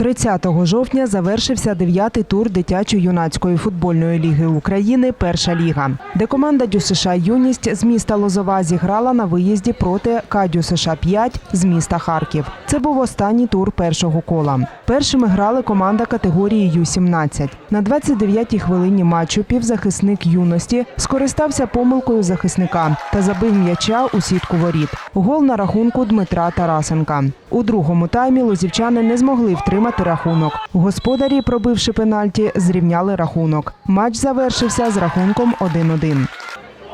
30 жовтня завершився дев'ятий тур дитячо-юнацької футбольної ліги України Перша ліга, де команда ДЮСШ Юність з міста Лозова зіграла на виїзді проти КДЮСШ 5 з міста Харків. Це був останній тур першого кола. Першими грали команда категорії Ю-17. На 29-й хвилині матчу півзахисник юності скористався помилкою захисника та забив м'яча у сітку воріт. Гол на рахунку Дмитра Тарасенка. У другому таймі лозівчани не змогли втримати рахунок. Господарі, пробивши пенальті, зрівняли рахунок. Матч завершився з рахунком 1-1.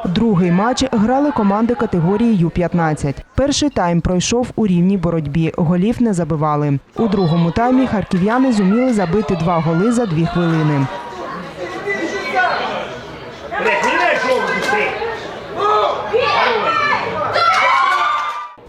Другий матч грали команди категорії Ю-15. Перший тайм пройшов у рівній боротьбі. Голів не забивали. У другому таймі харків'яни зуміли забити два голи за дві хвилини. Блядь,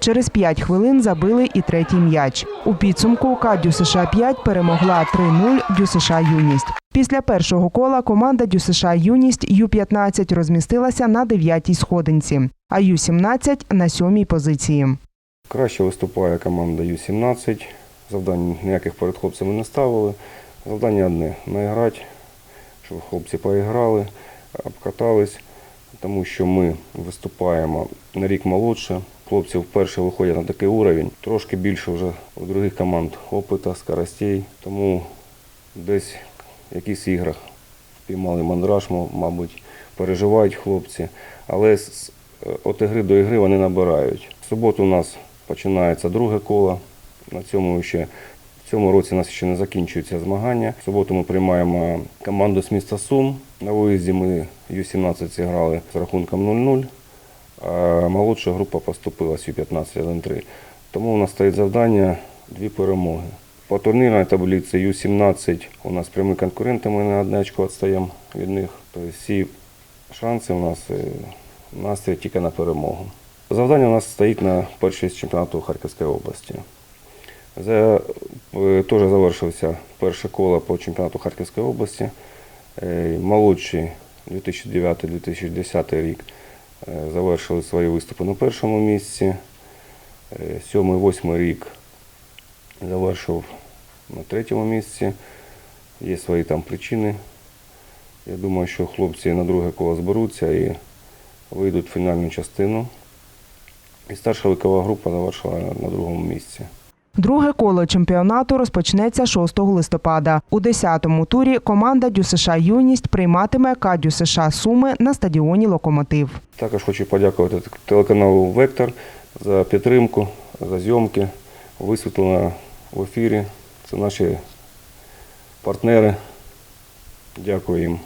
Через 5 хвилин забили і третій м'яч. У підсумку КАДЮ США 5 перемогла 3-0 ДЮСШ Юність. Після першого кола команда ДЮСШ Юність Ю-15 розмістилася на 9-й сходинці, а Ю-17 – на 7-й позиції. Краще виступає команда Ю-17. Завдань ніяких перед хлопцями не ставили. Завдання одне наіграти, щоб хлопці поіграли, обкатались, тому що ми виступаємо на рік молодше. Хлопці вперше виходять на такий уровень. Трошки більше вже у других команд опита, скоростей. Тому десь в якихось іграх піймали мандраж, мабуть, переживають хлопці. Але от ігри до ігри вони набирають. В суботу у нас починається друге коло. На цьому ще в цьому році у нас ще не закінчуються змагання. В суботу ми приймаємо команду з міста Сум. На виїзді ми Ю-17 зіграли з рахунком 0-0. Молодша група поступила з Ю-15 1-3. Тому у нас стоїть завдання дві перемоги. По турнірній таблиці Ю-17 у нас прямі конкуренти, ми на одне очко відстаємо від них. Тобто всі шанси у нас е, настрій тільки на перемогу. Завдання у нас стоїть на першість чемпіонату Харківської області. За, е, теж завершився перше коло по чемпіонату Харківської області. Е, Молодші 2009-2010 рік завершили свої виступи на першому місці. Е, Сьомий-восьмий рік завершив на третьому місці. Є свої там причини. Я думаю, що хлопці на друге коло зберуться і вийдуть в фінальну частину. І старша вікова група завершила на другому місці. Друге коло чемпіонату розпочнеться 6 листопада. У 10-му турі команда ДЮСШ Юність прийматиме КАДЮ США Суми на стадіоні Локомотив. Також хочу подякувати телеканалу Вектор за підтримку, за зйомки, висвітлення в ефірі. Це наші партнери. Дякую їм.